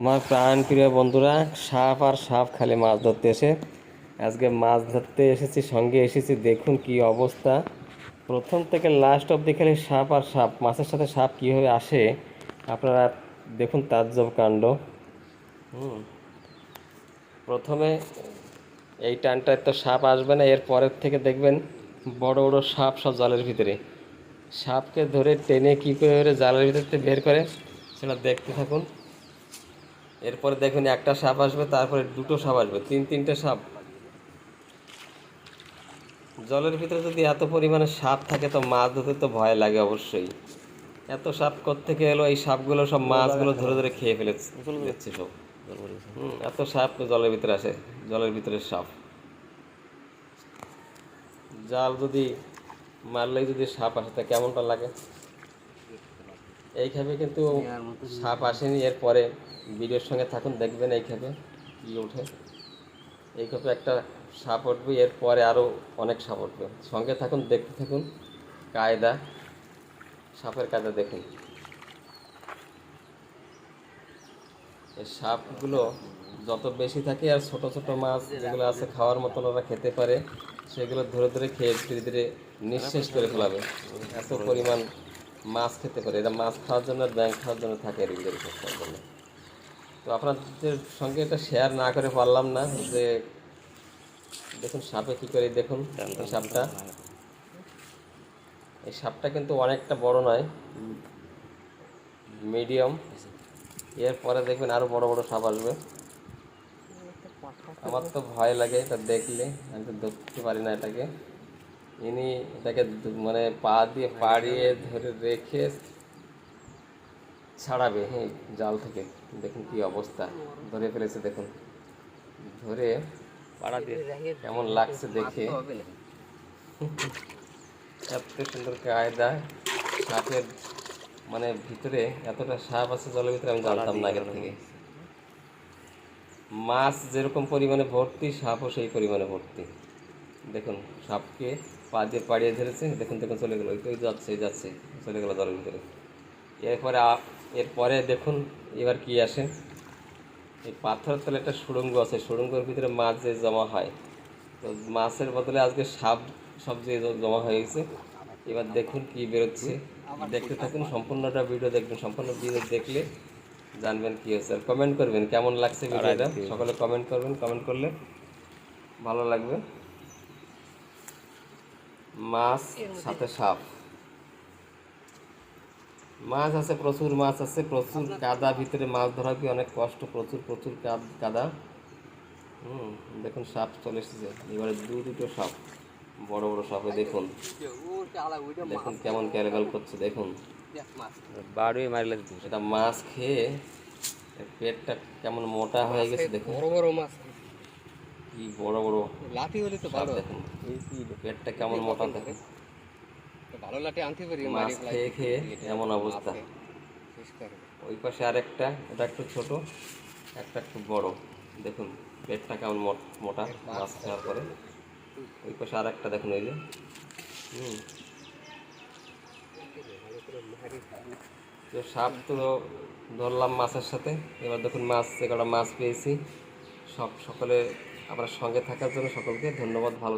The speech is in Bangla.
আমার প্রাণ প্রিয় বন্ধুরা, সাপ আর সাপ খালি মাছ ধরতে এসে, আজকে মাছ ধরতে এসেছি, সঙ্গে এসেছি, দেখুন কি অবস্থা। প্রথম থেকে লাস্ট অবধি খালি সাপ আর সাপ, মাছের সাথে সাপ কীভাবে আসে, আপনারা দেখুন তাজ্জব কাণ্ড। হুম, প্রথমে এই টানটায় তো সাপ আসবে না, এর পরের থেকে দেখবেন বড় বড় সাপ সব জালের ভিতরে। সাপকে ধরে টেনে কী করে জালের ভিতর বের করে, সেটা দেখতে থাকুন। এরপরে দেখুন একটা সাপ আসবে, তারপরে দুটো সাপ আসবে, তিন, তিনটে সাপ। জলের ভিতরে যদি এত পরিমাণে সাপ থাকে তো মাছ ধরতে তো ভয় লাগে অবশ্যই। এত সাপ থেকে এলো, এই সাপগুলো সব মাছগুলো ধরে ধরে খেয়ে ফেলেছে সব। এত সাপ জলের ভিতরে আসে, জলের ভিতরে সাপ। জাল যদি মারলেই যদি সাপ আসে, তা কেমনটা লাগে? এইভাবে কিন্তু সাপ আসেনি এরপরে ভিডিওর সঙ্গে থাকুন দেখবেন এইভাবে কি ওঠে। এই এইভাবে একটা সাপ উঠবে এরপরে আরও অনেক সাপ উঠবে। সঙ্গে থাকুন দেখতে থাকুন কায়দা সাপের কায়দা দেখুন। এই সাপগুলো যত বেশি থাকে আর ছোট ছোট মাছ যেগুলো আছে খাওয়ার মতন ওরা খেতে পারে সেগুলো ধরে ধরে খেয়ে ধীরে ধীরে নিঃশেষ করে ফেলাবে। এত পরিমাণ মাছ খেতে পারে। এরা মাছ খাওয়ার জন্য ব্যাংক খাওয়ার জন্য থাকে সব খাওয়ার জন্য। তো আপনাদের সঙ্গে এটা শেয়ার না করে পারলাম না যে দেখুন সাপে কী করে দেখুন সাপটা। এই সাপটা কিন্তু অনেকটা বড় নয় মিডিয়াম এরপরে দেখবেন আরও বড় বড় সাপ আসবে। আমার তো ভয় লাগে এটা দেখলে আমি তো ধরতে পারি না এটাকে। ইনি এটাকে মানে পা দিয়ে পাড়িয়ে ধরে রেখে ছাড়াবে হ্যাঁ জাল থেকে। দেখুন কি অবস্থা। ধরে ফেলেছে, দেখুন। ধরে পাড়া দিয়ে কেমন লাগছে দেখে। এত সুন্দর কায়দা। সাপের মানে ভিতরে এতটা সাপ আছে, জলের ভিতরে আমি জানতাম না থেকে। মাছ যেরকম পরিমাণে ভর্তি, সাপও সেই পরিমাণে ভর্তি। দেখুন সাপকে পা দিয়ে পাড়িয়ে ধরেছে দেখুন দেখুন চলে গেলো ওই যাচ্ছে যাচ্ছে চলে গেলো জলের ভিতরে। এরপরে এরপরে দেখুন এবার কি আসে? এই পাথরের তলে একটা সুড়ঙ্গ আছে সুড়ঙ্গের ভিতরে মাছ যে জমা হয়। তো মাছের বদলে আজকে সাপ সব যে জমা হয়ে গেছে এবার দেখুন কি বেরোচ্ছে। দেখতে থাকুন সম্পূর্ণটা ভিডিও দেখবেন সম্পূর্ণ ভিডিও দেখলে জানবেন কি হয়েছে। আর কমেন্ট করবেন কেমন লাগছে ভিডিওটা সকলে কমেন্ট করবেন কমেন্ট করলে ভালো লাগবে। মাছ সাথে সাপ। মাছ আছে প্রচুর মাছ আছে প্রচুর কাদা ভিতরে মাছ ধরা কি অনেক কষ্ট প্রচুর প্রচুর কাদা হুম দেখুন সাপ চলে এসেছে। এবারে দু দুটো সাপ বড় বড় সাপে দেখুন। দেখুন কেমন ক্যারেকাল করছে দেখুন। বাড়ি মারলে সেটা মাছ খেয়ে পেটটা কেমন মোটা হয়ে গেছে দেখুন। বড় বড় মাছ। কি বড় বড় লাঠি হলে তো ভালো। দেখুন। পেটটা কেমন মোটা দেখুন। ভালো লাঠি আনতে পারি মাছ খেয়ে খেয়ে এমন অবস্থা। ওই পাশে আরেকটা ওটা একটু ছোট একটা একটু বড়। দেখুন পেটটা কেমন মোট- মাছ খাওয়ার পরে। ওই পাশে আর একটা দেখুন ওই যে। হুম। তো সাপ তো ধরলাম মাছের সাথে। এবার দেখুন মাছ যে কটা মাছ পেয়েছি সব সকলে আপনার সঙ্গে থাকার জন্য সকলকে ধন্যবাদ ভালো